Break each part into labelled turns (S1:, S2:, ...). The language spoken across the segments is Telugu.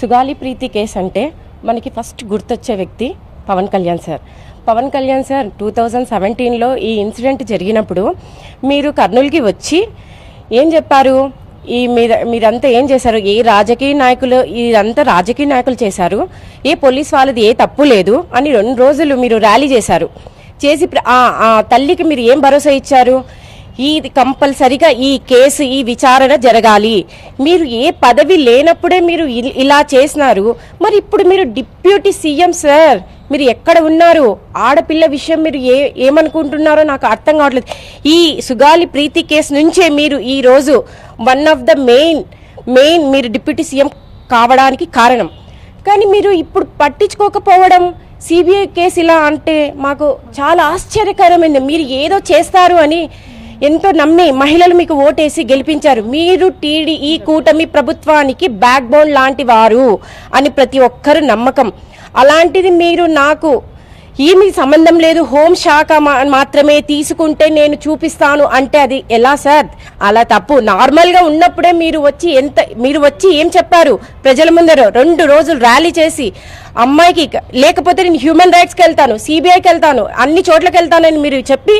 S1: సుగాలి ప్రీతి కేసు అంటే మనకి ఫస్ట్ గుర్తొచ్చే వ్యక్తి Pawan Kalyan sir. Pawan Kalyan sir two thousand సెవెంటీన్లో ఈ ఇన్సిడెంట్ జరిగినప్పుడు మీరు కర్నూలుకి వచ్చి ఏం చెప్పారు? ఈ మీద మీరంతా ఏం చేశారు? ఏ రాజకీయ నాయకులు ఇదంతా రాజకీయ నాయకులు చేశారు? ఏ పోలీస్ వాళ్ళది ఏ తప్పు లేదు అని రెండు రోజులు మీరు ర్యాలీ చేశారు. చేసి ఆ తల్లికి మీరు ఏం భరోసా ఇచ్చారు? ఇది కంపల్సరిగా ఈ కేసు ఈ విచారణ జరగాలి. మీరు ఏ పదవి లేనప్పుడే మీరు ఇ- ఇలా చేసినారు. మరి ఇప్పుడు మీరు డిప్యూటీ సీఎం సార్. మీరు ఎక్కడ ఉన్నారు? ఆడపిల్ల విషయం మీరు ఏ ఏమనుకుంటున్నారో నాకు అర్థం కావట్లేదు. ఈ సుగాలి ప్రీతి కేసు నుంచే మీరు ఈరోజు one of the main main మీరు డిప్యూటీ సీఎం కావడానికి కారణం. కానీ మీరు ఇప్పుడు పట్టించుకోకపోవడం సిబిఐ కేసు ఇలా అంటే మాకు చాలా ఆశ్చర్యకరమైంది. మీరు ఏదో చేస్తారు అని ఎంతో నమ్మి మహిళలు మీకు ఓటేసి గెలిపించారు. మీరు టీడీ ఈ కూటమి ప్రభుత్వానికి బ్యాక్ బోన్ లాంటి వారు అని ప్రతి ఒక్కరు నమ్మకం. అలాంటిది మీరు నాకు ఏమీ సంబంధం లేదు. హోం శాఖ మాత్రమే తీసుకుంటే నేను చూపిస్తాను అంటే అది ఎలా సార్? అలా తప్పు. నార్మల్గా ఉన్నప్పుడే మీరు వచ్చి ఎంత మీరు వచ్చి ఏం చెప్పారు? ప్రజల ముందర రెండు రోజులు ర్యాలీ చేసి అమ్మాయికి లేకపోతే నేను హ్యూమన్ రైట్స్కి వెళ్తాను సిబిఐకి వెళ్తాను అన్ని చోట్లకి వెళ్తానని మీరు చెప్పి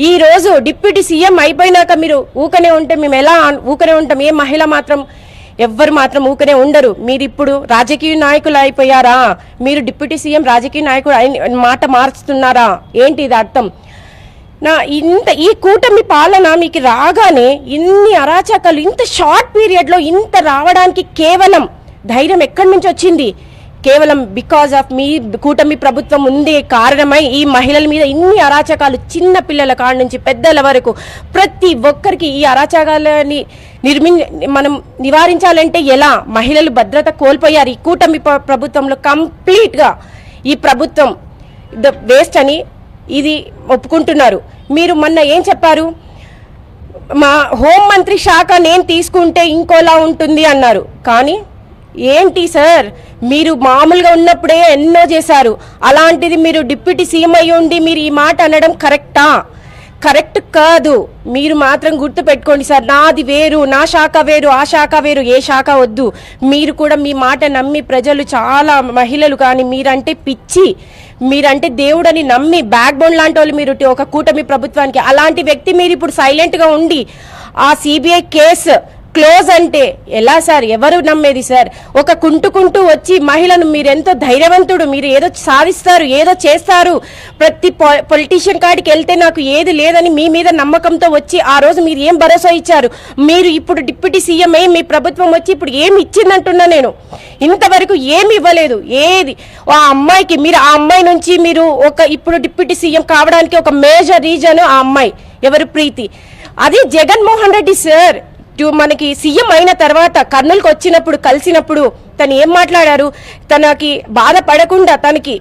S1: ఈ రోజు డిప్యూటీ సీఎం అయిపోయినాక మీరు ఊకనే ఉంటే మేము ఎలా ఊకనే ఉంటాం? ఏ మహిళ మాత్రం ఎవ్వరు మాత్రం ఊకనే ఉండరు. మీరు ఇప్పుడు రాజకీయ నాయకులు అయిపోయారా? మీరు డిప్యూటీ సీఎం రాజకీయ నాయకుడు మాట మార్చుతున్నారా? ఏంటి ఇది అర్థం? నా ఇంత ఈ కూటమి పాలన మీకు రాగానే ఇన్ని అరాచకాలు ఇంత షార్ట్ పీరియడ్లో ఇంత రావడానికి కేవలం ధైర్యం ఎక్కడి నుంచి వచ్చింది? కేవలం బికాజ్ ఆఫ్ మీ కూటమి ప్రభుత్వం ఉందే కారణమై ఈ మహిళల మీద ఇన్ని అరాచకాలు చిన్న పిల్లల కాడ నుంచి పెద్దల వరకు ప్రతి ఒక్కరికి ఈ అరాచకాలని నిర్మి మనం నివారించాలంటే ఎలా? మహిళలు భద్రత కోల్పోయారు. ఈ కూటమి ప్రభుత్వంలో కంప్లీట్గా ఈ ప్రభుత్వం ద వేస్ట్ అని ఇది ఒప్పుకుంటున్నారు. మీరు మొన్న ఏం చెప్పారు? మా హోం మంత్రి శాఖ నేను తీసుకుంటే ఇంకోలా ఉంటుంది అన్నారు. కానీ ఏంటి సార్? మీరు మామూలుగా ఉన్నప్పుడే ఎన్నో చేశారు. అలాంటిది మీరు డిప్యూటీ సీఎం అయ్యి ఉండి మీరు ఈ మాట అనడం కరెక్టా? కరెక్ట్ కాదు. మీరు మాత్రం గుర్తు పెట్టుకోండి సార్ నాది వేరు నా శాఖ వేరు ఆ శాఖ వేరు ఏ శాఖ వద్దు. మీరు కూడా మీ మాట నమ్మి ప్రజలు చాలా మహిళలు కానీ మీరంటే పిచ్చి. మీరంటే దేవుడని నమ్మి బ్యాక్ బోన్ లాంటి వాళ్ళు మీరు ఒక కూటమి ప్రభుత్వానికి అలాంటి వ్యక్తి మీరు ఇప్పుడు సైలెంట్గా ఉండి ఆ సిబిఐ కేసు క్లోజ్ అంటే ఎలా సార్? ఎవరు నమ్మేది సార్? ఒక కుంటుకుంటూ వచ్చి మహిళను మీరు ఎంతో ధైర్యవంతుడు మీరు ఏదో సాధిస్తారు ఏదో చేస్తారు ప్రతి పొలిటీషియన్ కాడికి వెళ్తే నాకు ఏది లేదని మీ మీద నమ్మకంతో వచ్చి ఆ రోజు మీరు ఏం భరోసా ఇచ్చారు? మీరు ఇప్పుడు డిప్యూటీ సీఎం అయి మీ ప్రభుత్వం వచ్చి ఇప్పుడు ఏమి ఇచ్చిందంటున్నా నేను. ఇంతవరకు ఏమి ఇవ్వలేదు. ఏది? ఆ అమ్మాయికి మీరు ఆ అమ్మాయి నుంచి మీరు ఒక ఇప్పుడు డిప్యూటీ సీఎం కావడానికి ఒక మేజర్ రీజన్ ఆ అమ్మాయి. ఎవరు ప్రీతి? అది జగన్మోహన్ రెడ్డి సార్. మనకి సీఎం అయిన తర్వాత కర్నూలుకు వచ్చినప్పుడు కలిసినప్పుడు తను ఏం మాట్లాడారు? తనకి బాధపడకుండా తనకి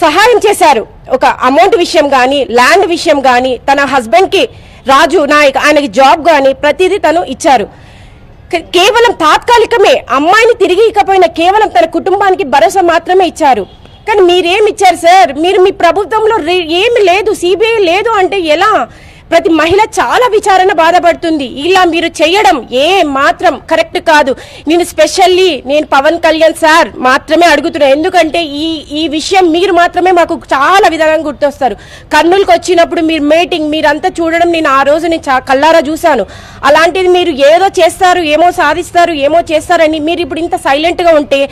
S1: సహాయం చేశారు. ఒక అమౌంట్ విషయం కానీ ల్యాండ్ విషయం కానీ తన హస్బెండ్కి రాజు నాయక్ ఆయనకి జాబ్ కానీ ప్రతిదీ తను ఇచ్చారు. కేవలం తాత్కాలికమే. అమ్మాయిని తిరిగి ఇకపోయినా కేవలం తన కుటుంబానికి భరోసా మాత్రమే ఇచ్చారు. కానీ మీరేమి ఇచ్చారు సార్? మీరు మీ ప్రభుత్వంలో రే- ఏమి లేదు సిబిఐ లేదు అంటే ఎలా? ప్రతి మహిళ చాలా విచారణ బాధపడుతుంది. ఇలా మీరు చేయడం ఏ మాత్రం కరెక్ట్ కాదు. నేను స్పెషల్లీ నేను పవన్ కళ్యాణ్ సార్ మాత్రమే అడుగుతున్నా. ఎందుకంటే ఈ ఈ విషయం మీరు మాత్రమే మాకు చాలా విధానంగా గుర్తొస్తారు. కర్నూలుకి వచ్చినప్పుడు మీరు మీటింగ్ మీరంతా చూడడం నేను ఆ రోజు నేను చా- కల్లారా చూశాను. అలాంటిది మీరు ఏదో చేస్తారు ఏమో సాధిస్తారు ఏమో చేస్తారని మీరు ఇప్పుడు ఇంత సైలెంట్గా ఉంటే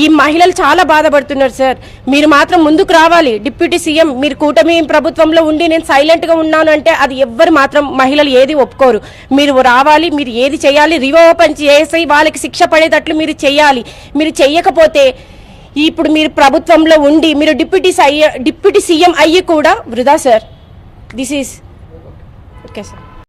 S1: ఈ మహిళలు చాలా బాధపడుతున్నారు సార్. మీరు మాత్రం ముందుకు రావాలి. డిప్యూటీ సీఎం మీరు కూటమి ప్రభుత్వంలో ఉండి నేను సైలెంట్గా ఉన్నాను అంటే అది ఎవ్వరు మాత్రం మహిళలు ఏది ఒప్పుకోరు. మీరు రావాలి మీరు ఏది చేయాలి రివోపెన్ చేసి వాళ్ళకి శిక్ష పడేటట్లు మీరు చేయాలి. మీరు చెయ్యకపోతే ఇప్పుడు మీరు ప్రభుత్వంలో ఉండి మీరు డిప్యూటీ డిప్యూటీ సీఎం అయ్యి కూడా వృధా sir. This is okay sir